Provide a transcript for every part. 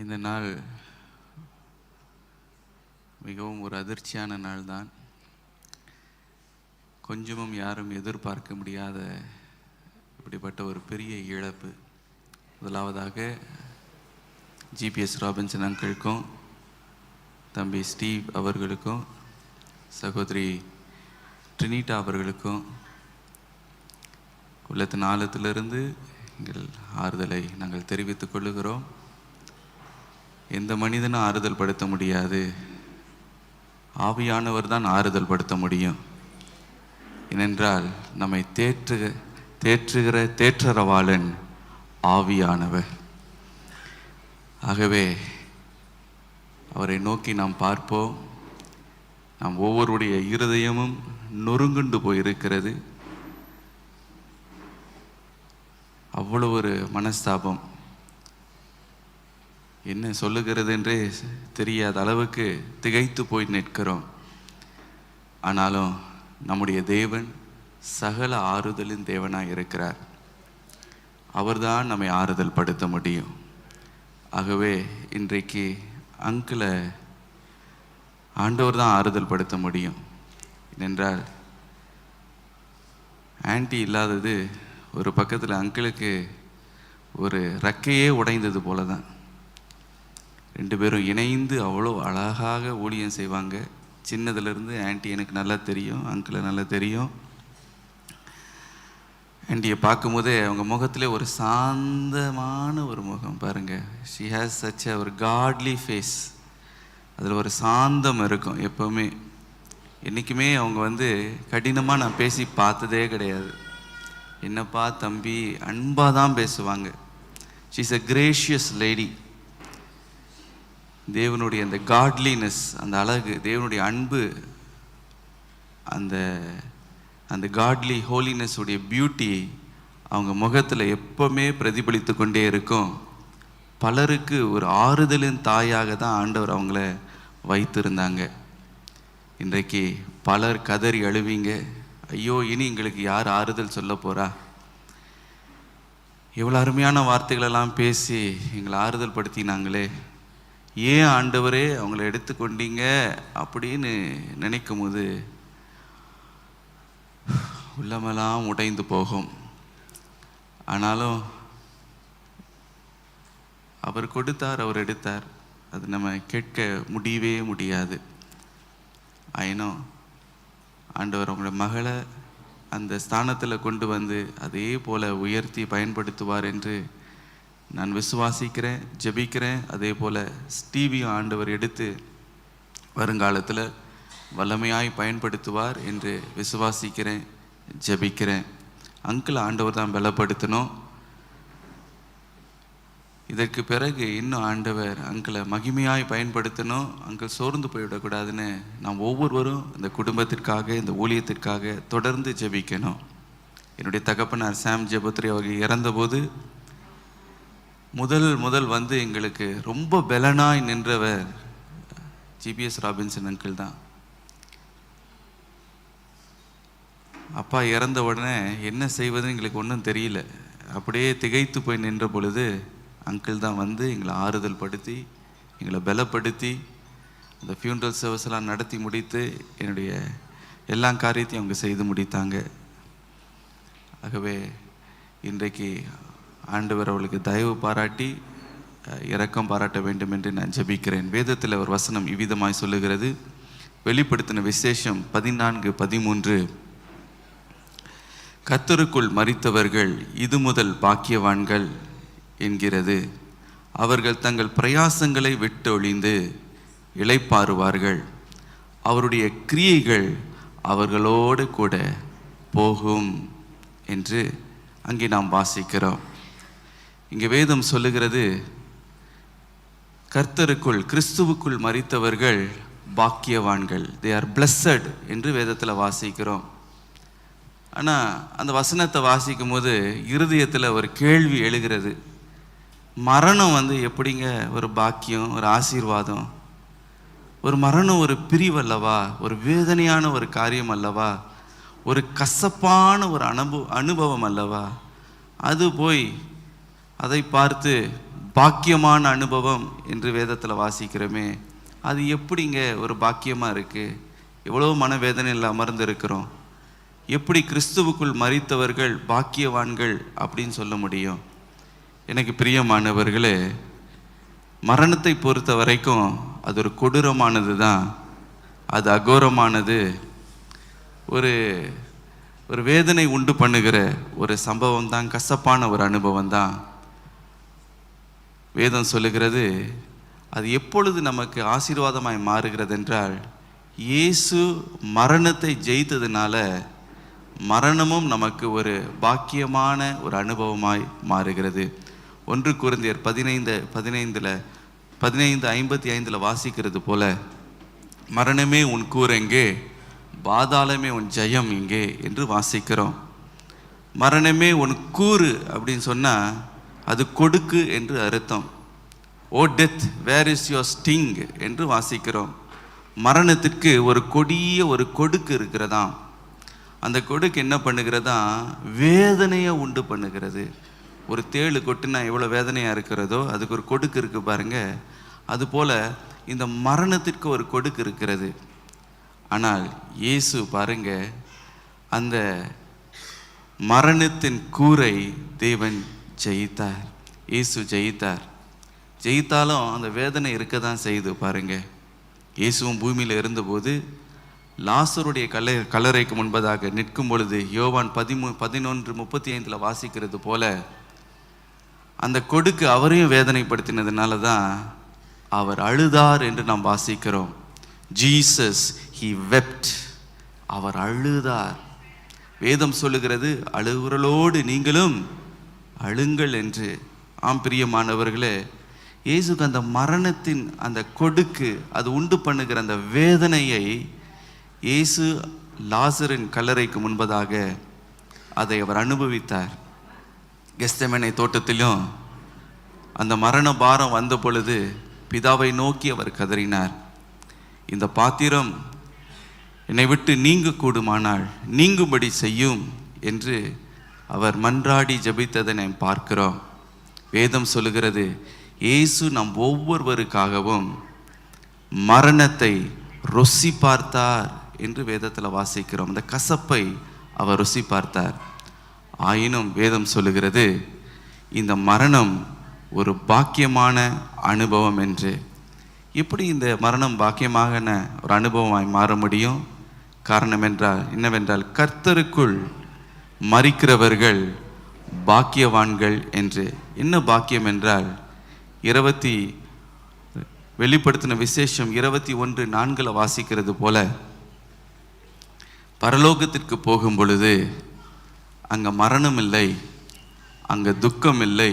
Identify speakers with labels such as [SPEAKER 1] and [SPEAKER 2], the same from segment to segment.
[SPEAKER 1] இந்த நாள் மிகவும் ஒரு அதிர்ச்சியான நாள் தான் கொஞ்சமும் யாரும் எதிர்பார்க்க முடியாத இப்படிப்பட்ட ஒரு பெரிய இழப்பு. முதலாவதாக ஜிபிஎஸ் ராபின்சன் அங்கிளுக்கும் தம்பி ஸ்டீவ் அவர்களுக்கும் சகோதரி ட்ரினிட்டா அவர்களுக்கும் உள்ளத்தின் ஆழத்திலிருந்து எங்கள் ஆறுதலை நாங்கள் தெரிவித்துக் கொள்ளுகிறோம். எந்த மனிதனும் ஆறுதல் படுத்த முடியாது. ஆவியானவர் தான் ஆறுதல் படுத்த முடியும். ஏனென்றால் நம்மை தேற்று தேற்றுகிற தேற்றரவாளன் ஆவியானவர். ஆகவே அவரை நோக்கி நாம் பார்ப்போம். நாம் ஒவ்வொருடைய இருதயமும் நொறுங்குண்டு போயிருக்கிறது. அவ்வளோ ஒரு மனஸ்தாபம். என்ன சொல்லுகிறது என்றே தெரியாத அளவுக்கு திகைத்து போய் நிற்கிறோம். ஆனாலும் நம்முடைய தேவன் சகல ஆறுதலின் தேவனாக இருக்கிறார். அவர்தான் நம்மை ஆறுதல் படுத்த முடியும். ஆகவே இன்றைக்கு அங்கிளை ஆண்டவர் தான் ஆறுதல் படுத்த முடியும். என்றால் ஆன்ட்டி இல்லாதது ஒரு பக்கத்தில் அங்கிளுக்கு ஒரு ரக்கையே உடைந்தது போல தான் ரெண்டு பேரும் இணைந்து அவ்வளோ அழகாக ஊழியம் செய்வாங்க. சின்னதுலேருந்து ஆண்டி எனக்கு நல்லா தெரியும் அங்கிளை நல்லா தெரியும். ஆண்டியை பார்க்கும்போதே அவங்க முகத்திலே ஒரு சாந்தமான ஒரு முகம் பாருங்கள் ஷி ஹேஸ் சச் அ ஒரு காட்லி ஃபேஸ் அதில் ஒரு சாந்தம் இருக்கும் எப்போவுமே. என்றைக்குமே அவங்க வந்து கடினமாக நான் பேசி பார்த்ததே கிடையாது. என்னப்பா தம்பி அன்பாக தான் பேசுவாங்க. ஷீஸ் அ கிரேஷியஸ் லேடி தேவனுடைய அந்த காட்லினஸ் அந்த அழகு தேவனுடைய அன்பு அந்த அந்த காட்லி ஹோலினஸ் உடைய பியூட்டி அவங்க முகத்தில் எப்பவுமே பிரதிபலித்து கொண்டே இருக்கும். பலருக்கு ஒரு ஆறுதலின் தாயாக தான் ஆண்டவர் அவங்கள வைத்திருந்தாங்க. இன்றைக்கு பலர் கதறி அழுவீங்க. ஐயோ இனி எங்களுக்கு யார் ஆறுதல் சொல்ல போகிறா இவ்வளோ அருமையான வார்த்தைகளெல்லாம் பேசி எங்களை ஆறுதல் படுத்தினாங்களே ஏன் ஆண்டவரே அவங்கள எடுத்துக்கொண்டீங்க அப்படின்னு நினைக்கும் போது உள்ளமெல்லாம் உடைந்து போகும். ஆனாலும் அவர் கொடுத்தார் அவர் எடுத்தார். அது நம்ம கேட்க முடியவே முடியாது. ஆயினும் ஆண்டவர் அவங்களோட மகளை அந்த ஸ்தானத்தில் கொண்டு வந்து அதே போல் உயர்த்தி பயன்படுத்துவார் என்று நான் விசுவாசிக்கிறேன் ஜெபிக்கிறேன். அதே போல் ஸ்டீவியும் ஆண்டவர் எடுத்து வருங்காலத்தில் வல்லமையாய் பயன்படுத்துவார் என்று விசுவாசிக்கிறேன் ஜெபிக்கிறேன். அங்கிள் ஆண்டவர் தான் பலப்படுத்தணும். இதற்கு பிறகு இன்னும் ஆண்டவர் அங்கிளை மகிமையாய் பயன்படுத்தணும். அங்கிள் சோர்ந்து போய்விடக்கூடாதுன்னு நாம் ஒவ்வொருவரும் இந்த குடும்பத்திற்காக இந்த ஊழியத்திற்காக தொடர்ந்து ஜெபிக்கணும். என்னுடைய தகப்பனார் சாம் ஜெபத்ரி அவர்கள் இறந்தபோது முதல் முதல் வந்து எங்களுக்கு ரொம்ப பலனாய் நின்றவர் ஜிபிஎஸ் ராபின்சன் அங்கிள் தான். அப்பா இறந்த உடனே என்ன செய்வதுன்னு எங்களுக்கு ஒன்றும் தெரியல. அப்படியே திகைத்து போய் நின்ற பொழுது அங்கிள் தான் வந்து எங்களை ஆறுதல் படுத்தி எங்களை பலப்படுத்தி அந்த ஃபியூனரல் சர்வீஸ்லாம் நடத்தி முடித்து என்னுடைய எல்லா காரியத்தையும் அவங்க செய்து முடித்தாங்க. ஆகவே இன்றைக்கு ஆண்டவர் அவளுக்கு தயவு பாராட்டி இரக்கம் பாராட்ட வேண்டும் என்று நான் ஜெபிக்கிறேன். வேதத்தில் ஒரு வசனம் இவ்விதமாய் சொல்லுகிறது. வெளிப்படுத்தின விசேஷம் பதினான்கு பதிமூன்று. கத்தருக்குள் மறித்தவர்கள் இது முதல் பாக்கியவான்கள் என்கிறது. அவர்கள் தங்கள் பிரயாசங்களை விட்டொழிந்து இழைப்பாறுவார்கள் அவருடைய கிரியைகள் அவர்களோடு கூட போகும் என்று அங்கே நாம் வாசிக்கிறோம். இங்கே வேதம் சொல்லுகிறது கர்த்தருக்குள் கிறிஸ்துவுக்குள் மறித்தவர்கள் பாக்கியவான்கள். தே ஆர் பிளஸ்ஸட் என்று வேதத்தில் வாசிக்கிறோம். ஆனால் அந்த வசனத்தை வாசிக்கும் போது இருதயத்தில் ஒரு கேள்வி எழுகிறது. மரணம் வந்து எப்படிங்க ஒரு பாக்கியம் ஒரு ஆசீர்வாதம்? ஒரு மரணம் ஒரு பிரிவு அல்லவா ஒரு வேதனையான ஒரு காரியம் அல்லவா? ஒரு கசப்பான ஒரு அனுபவ அனுபவம் அல்லவா? அது போய் அதை பார்த்து பாக்கியமான அனுபவம் என்று வேதத்தில் வாசிக்கிறோமே. அது எப்படிங்க ஒரு பாக்கியமாக இருக்குது எவ்வளோ மனவேதனையில் அமர்ந்து இருக்கிறோம் எப்படி கிறிஸ்துவுக்குள் மறித்தவர்கள் பாக்கியவான்கள் அப்படின்னு சொல்ல முடியும்? எனக்கு பிரியமானவர்களே மரணத்தை பொறுத்த வரைக்கும் அது ஒரு கொடூரமானது தான். அது அகோரமானது. ஒரு ஒரு வேதனை உண்டு பண்ணுகிற ஒரு சம்பவம் தான் கசப்பான ஒரு அனுபவம் தான் வேதம் சொல்லுகிறது அது எப்பொழுது நமக்கு ஆசீர்வாதமாய் மாறுகிறது என்றால் இயேசு மரணத்தை ஜெயித்ததுனால மரணமும் நமக்கு ஒரு பாக்கியமான ஒரு அனுபவமாய் மாறுகிறது. ஒன்று குருந்தியர் பதினைந்து பதினைந்தில் பதினைந்து ஐம்பத்தி ஐந்தில் வாசிக்கிறது போல மரணமே உன் கூர் எங்கே பாதாளமே உன் ஜெயம் இங்கே என்று வாசிக்கிறோம். மரணமே உன் கூறு அப்படின்னு சொன்னால் அது கொடுக்கு என்று அர்த்தம். O death where is your sting என்று வாசிக்கிறோம். மரணத்திற்கு ஒரு கொடிய ஒரு கொடுக்கு இருக்கிறதாம். அந்த கொடுக்கு என்ன பண்ணுகிறதா? வேதனையை உண்டு பண்ணுகிறது. ஒரு தேள் கொட்டுனா எவ்வளோ வேதனையாக இருக்கிறதோ அதுக்கு ஒரு கொடுக்கு இருக்குது பாருங்க. அதுபோல் இந்த மரணத்திற்கு ஒரு கொடுக்கு இருக்கிறது. ஆனால் இயேசு பாருங்க அந்த மரணத்தின் கூரை தேவன் ஜெயித்தார். இயேசு ஜெயித்தார். ஜெயித்தாலும் அந்த வேதனை இருக்க தான் செய்யுது பாருங்க. இயேசுவும் பூமியில் இருந்தபோது லாசருடைய கலை கல்லறைக்கு முன்பதாக நிற்கும் பொழுது யோவான் பதிமூ பதினொன்று முப்பத்தி ஐந்தில் வாசிக்கிறது போல அந்த கொடுக்கு அவரையும் வேதனைப்படுத்தினதுனால தான் அவர் அழுதார் என்று நாம் வாசிக்கிறோம். ஜீசஸ் ஹி வெப்ட் அவர் அழுதார். வேதம் சொல்லுகிறது அழுகுறலோடு நீங்களும் அழுங்கள் என்று. ஆம் பிரியமானவர்களே இயேசுக்கு அந்த மரணத்தின் அந்த கொடுக்கு அது உண்டு பண்ணுகிற அந்த வேதனையை இயேசு லாசரின் கல்லறைக்கு முன்பதாக அதை அவர் அனுபவித்தார். கெஸ்தமனை தோட்டத்திலும் அந்த மரண பாரம் வந்த பொழுது பிதாவை நோக்கி அவர் கதறினார். இந்த பாத்திரம் என்னை விட்டு நீங்க கூடுமானால் நீங்கும்படி செய்யும் என்று அவர் மன்றாடி ஜெபித்ததை நாம் பார்க்கிறோம். வேதம் சொல்லுகிறது இயேசு நம் ஒவ்வொருவருக்காகவும் மரணத்தை ருசி பார்த்தார் என்று வேதத்தில் வாசிக்கிறோம். அந்த கசப்பை அவர் ருசி பார்த்தார். ஆயினும் வேதம் சொல்லுகிறது இந்த மரணம் ஒரு பாக்கியமான அனுபவம் என்று. எப்படி இந்த மரணம் பாக்கியமாகன ஒரு அனுபவமாய் மாற முடியும்? காரணம் என்றால் என்னவென்றால் கர்த்தருக்குள் மறிக்கிறவர்கள் பாக்கியவான்கள் என்று. என்ன பாக்கியம் என்றால் இருபத்தி வெளிப்படுத்தின விசேஷம் இருபத்தி ஒன்று நான்கில் வாசிக்கிறது போல பரலோகத்திற்கு போகும் பொழுது அங்கே மரணம் இல்லை அங்கே துக்கம் இல்லை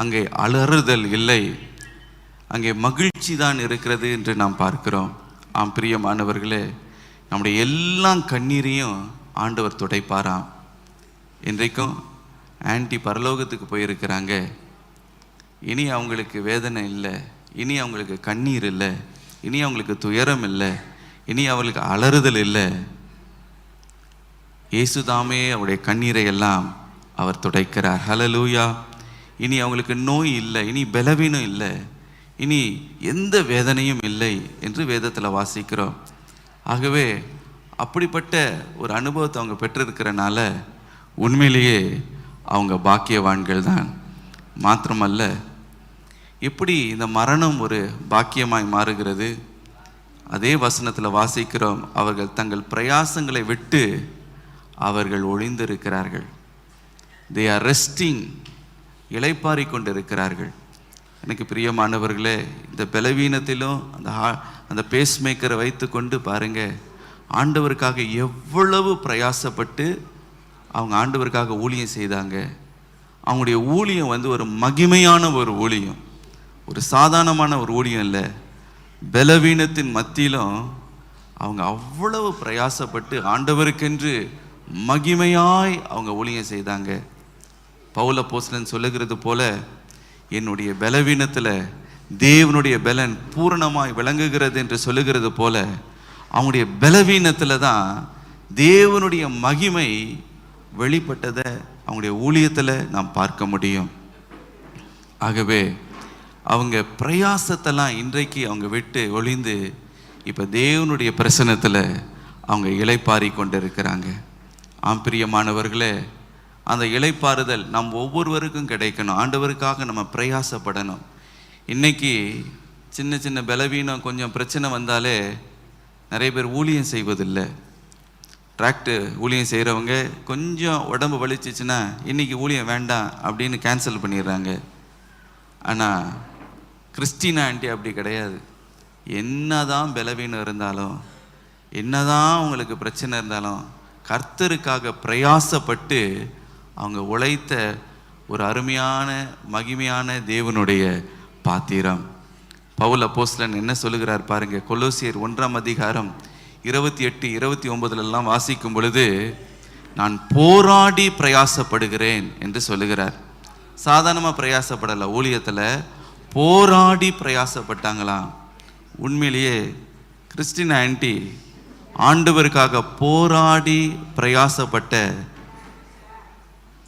[SPEAKER 1] அங்கே அலறுதல் இல்லை அங்கே மகிழ்ச்சி தான் இருக்கிறது என்று நாம் பார்க்கிறோம். ஆம் பிரியமானவர்களே நம்முடைய எல்லா கண்ணீரையும் ஆண்டவர் துடைப்பாராம். இன்றைக்கும் ஆன்டி பரலோகத்துக்கு போயிருக்கிறாங்க. இனி அவங்களுக்கு வேதனை இல்லை. இனி அவங்களுக்கு கண்ணீர் இல்லை. இனி அவங்களுக்கு துயரம் இல்லை. இனி அவளுக்கு அலறுதல் இல்லை. இயேசுதாமே அவருடைய கண்ணீரை எல்லாம் அவர் துடைக்கிறார். ஹலலூயா இனி அவங்களுக்கு நோய் இல்லை. இனி பலவீனம் இல்லை. இனி எந்த வேதனையும் இல்லை என்று வேதத்தில் வாசிக்கிறோம். ஆகவே அப்படிப்பட்ட ஒரு அனுபவத்தை அவங்க பெற்றிருக்கிறனால உண்மையிலேயே அவங்க பாக்கியவான்கள் தான். மாத்திரமல்ல எப்படி இந்த மரணம் ஒரு பாக்கியமாய் மாறுகிறது? அதே வசனத்தில் வாசிக்கிறோம் அவர்கள் தங்கள் பிரயாசங்களை விட்டு அவர்கள் ஒளிந்திருக்கிறார்கள். தே ஆர் ரெஸ்டிங் இளைப்பாரி கொண்டிருக்கிறார்கள். எனக்கு பிரியமானவர்களே இந்த பலவீனத்திலும் அந்த ஹா அந்த பேஸ் மேக்கரை வைத்து கொண்டு பாருங்கள் ஆண்டவருக்காக எவ்வளவு பிரயாசப்பட்டு அவங்க ஆண்டவருக்காக ஊழியம் செய்தாங்க. அவங்களுடைய ஊழியம் வந்து ஒரு மகிமையான ஒரு ஊழியம். ஒரு சாதாரணமான ஒரு ஊழியம் இல்லை. பலவீனத்தின் மத்தியிலும் அவங்க அவ்வளவு பிரயாசப்பட்டு ஆண்டவருக்கென்று மகிமையாய் அவங்க ஊழியம் செய்தாங்க. பவுல போஸ்லன் சொல்லுகிறது போல என்னுடைய பலவீனத்தில் தேவனுடைய பலன் பூரணமாய் விளங்குகிறது என்று சொல்லுகிறது போல அவங்களுடைய பலவீனத்தில் தான் தேவனுடைய மகிமை வெளிப்பட்டதை அவங்களுடைய ஊழியத்தில் நாம் பார்க்க முடியும். ஆகவே அவங்க பிரயாசத்தெல்லாம் இன்றைக்கு அவங்க விட்டு ஒளிந்து இப்போ தேவனுடைய பிரசனத்தில் அவங்க இலைப்பாரி கொண்டு இருக்கிறாங்க ஆம் பிரியமானவர்களே அந்த இலைப்பாறுதல் நம் ஒவ்வொருவருக்கும் கிடைக்கணும். ஆண்டவருக்காக நம்ம பிரயாசப்படணும். இன்றைக்கி சின்ன சின்ன பலவீனம் கொஞ்சம் பிரச்சனை வந்தாலே நிறைய பேர் ஊழியம் செய்வதில்லை. டிராக்டு ஊழியம் செய்கிறவங்க கொஞ்சம் உடம்பு வலிச்சிச்சுன்னா இன்றைக்கி ஊழியம் வேண்டாம் அப்படின்னு கேன்சல் பண்ணிடுறாங்க. ஆனால் கிறிஸ்டினா ஆண்டி அப்படி கிடையாது. என்னதான் பலவீனம் இருந்தாலும் என்னதான் உங்களுக்கு பிரச்சனை இருந்தாலும் கர்த்தருக்காக பிரயாசப்பட்டு அவங்க உழைத்த ஒரு அருமையான மகிமையான தேவனுடைய பாத்திரம். பவுல் அப்போஸ்லன் என்ன சொல்லுகிறார் பாருங்கள் கொலோசியர் ஒன்றாம் அதிகாரம் இருபத்தி எட்டு இருபத்தி ஒன்பதுலெல்லாம் வாசிக்கும் பொழுது நான் போராடி பிரயாசப்படுகிறேன் என்று சொல்லுகிறார். சாதாரணமாக பிரயாசப்படலை ஊழியத்தில் போராடி பிரயாசப்பட்டாங்களாம் உண்மையிலேயே கிறிஸ்டின் ஆன்டி ஆண்டவருக்காக போராடி பிரயாசப்பட்ட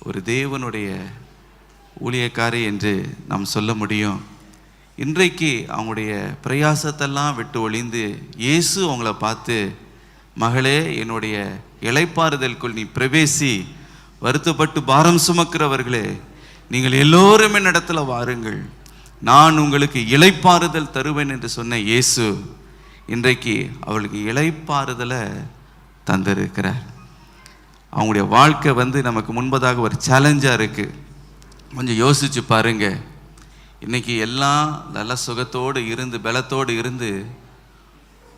[SPEAKER 1] ஒரு தேவனுடைய ஊழியக்காரி என்று நாம் சொல்ல முடியும். இன்றைக்கு அவங்களுடைய பிரயாசத்தெல்லாம் விட்டு ஒளிந்து இயேசு அவங்கள பார்த்து மகளே என்னுடைய இளைப்பாறுதலுக்குள் நீ பிரவேசி வருத்தப்பட்டு பாரம் சுமக்கிறவர்களே நீங்கள் எல்லோரும் நடத்தில் வாருங்கள். நான் உங்களுக்கு இலைப்பாறுதல் தருவேன் என்று சொன்ன இயேசு இன்றைக்கு அவளுக்கு இளைப்பாறுதலை தந்திருக்கிறார். அவங்களுடைய வாழ்க்கை வந்து நமக்கு முன்பதாக ஒரு சேலஞ்சாக இருக்குது கொஞ்சம் யோசிச்சு பாருங்கள் இன்னைக்கு எல்லாம் நல்ல சுகத்தோடு இருந்து பலத்தோடு இருந்து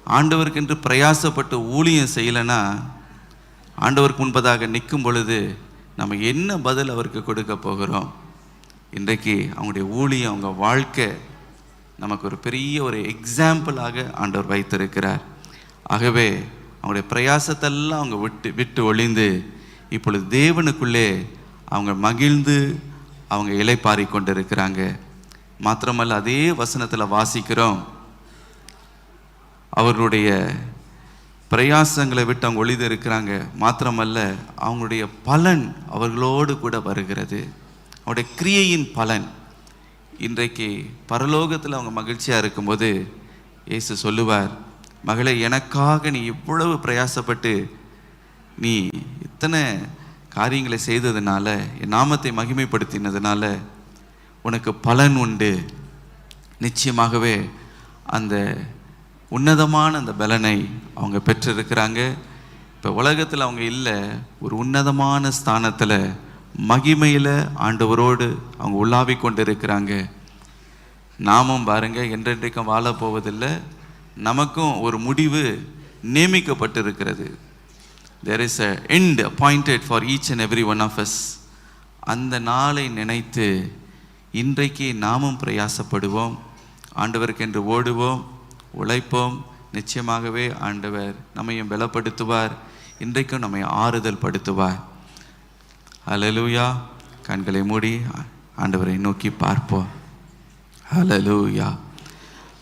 [SPEAKER 1] ஆண்டவருக்கென்று பிரயாசப்பட்டு ஊழியம் செய்யலைன்னா ஆண்டவருக்கு முன்பதாக நிற்கும் பொழுது நம்ம என்ன பதில் அவருக்கு கொடுக்க போகிறோம்? இன்றைக்கு அவங்களுடைய ஊழியம் அவங்க வாழ்க்கை நமக்கு ஒரு பெரிய ஒரு எக்ஸாம்பிளாக ஆண்டவர் வைத்திருக்கிறார். ஆகவே அவங்களுடைய பிரயாசத்தெல்லாம் அவங்க விட்டு விட்டு ஒளிந்து இப்பொழுது தேவனுக்குள்ளே அவங்க மகிழ்ந்து அவங்க இலைப்பாரி கொண்டு இருக்கிறாங்க மாத்திரமல்ல அதே வசனத்தில் வாசிக்கிறோம். அவர்களுடைய பிரயாசங்களை விட்டு அவங்க ஒளிந்து இருக்கிறாங்க. மாத்திரமல்ல அவங்களுடைய பலன் அவர்களோடு கூட வருகிறது. அவருடைய கிரியையின் பலன். இன்றைக்கு பரலோகத்தில் அவங்க மகிழ்ச்சியாக இருக்கும்போது இயேசு சொல்லுவார் மகளே எனக்காக நீ இவ்வளவு பிரயாசப்பட்டு நீ இத்தனை காரியங்களை செய்ததுனால என் நாமத்தை மகிமைப்படுத்தினதுனால உனக்கு பலன் உண்டு. நிச்சயமாகவே அந்த உன்னதமான அந்த பலனை அவங்க பெற்றிருக்கிறாங்க. இப்போ உலகத்தில் அவங்க இல்லை ஒரு உன்னதமான ஸ்தானத்தில் மகிமையில் ஆண்டவரோடு அவங்க உள்ளாவி கொண்டு இருக்கிறாங்க நாமும் பாருங்கள் என்றென்றைக்கும் வாழப் போவதில்லை. நமக்கும் ஒரு முடிவு நியமிக்கப்பட்டிருக்கிறது. There is a end appointed for each and every one of us அந்த நாளை நினைத்து இன்றைக்கு நாமும் பிரயாசப்படுவோம். ஆண்டவருக்கென்று ஓடுவோம் உழைப்போம். நிச்சயமாகவே ஆண்டவர் நம்மையும் பலப்படுத்துவார். இன்றைக்கும் நம்மை ஆறுதல் படுத்துவார். அலலூயா கண்களை மூடி ஆண்டவரை நோக்கி பார்ப்போம். அலலூயா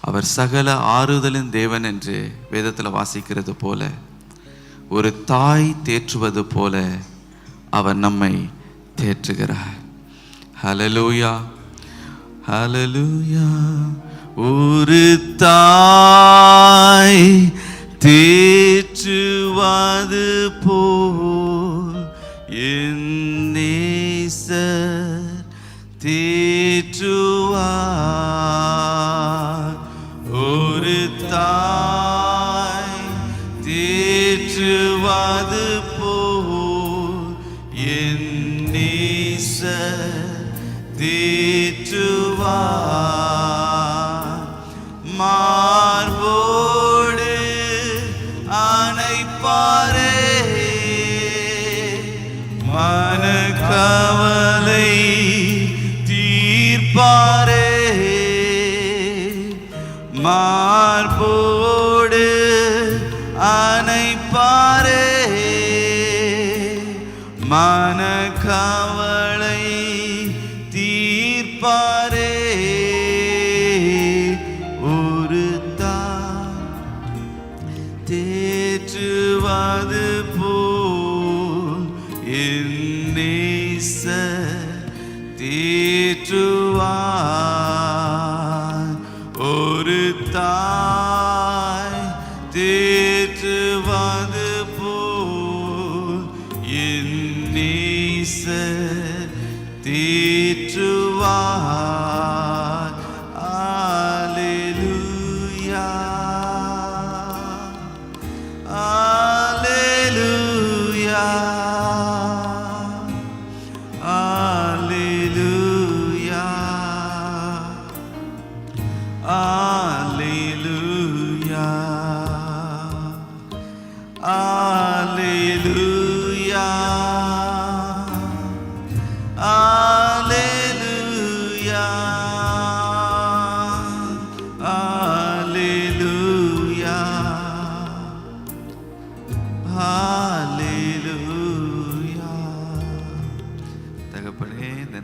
[SPEAKER 1] அவர் சகல ஆறுதலின் தேவன் என்று வேதத்தில் வாசிக்கிறது போல ஒரு தாய் தேற்றுவது போல அவர் நம்மை தேற்றுகிறார். ஹலலூயா ஹalleluya ஒரு தாய் தேற்றுவது போ என் நேசர் தேற்றுவார்.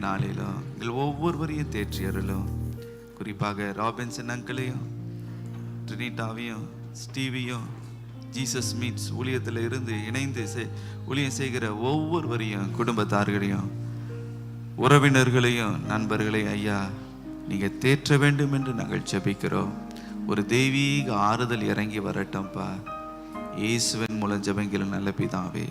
[SPEAKER 1] நாளிலும் எங்கள் ஒவ்வொருவரையும் தேற்றி அருளும். குறிப்பாக ராபின்சன் அங்கிளையும் ட்ரினிட்டாவையும் ஸ்டீவியும் ஜீசஸ் மீட்ஸ் ஊழியத்தில் இருந்து இணைந்து ஊழியம் செய்கிற ஒவ்வொருவரையும் குடும்பத்தார்களையும் உறவினர்களையும் நண்பர்களையும் ஐயா நீங்கள் தேற்ற வேண்டும் என்று நாங்கள் ஜபிக்கிறோம். ஒரு தெய்வீக ஆறுதல் இறங்கி வரட்டும்ப்பா இயேசுவின் மூலம் ஜபங்கிற நல்ல பிதாவே.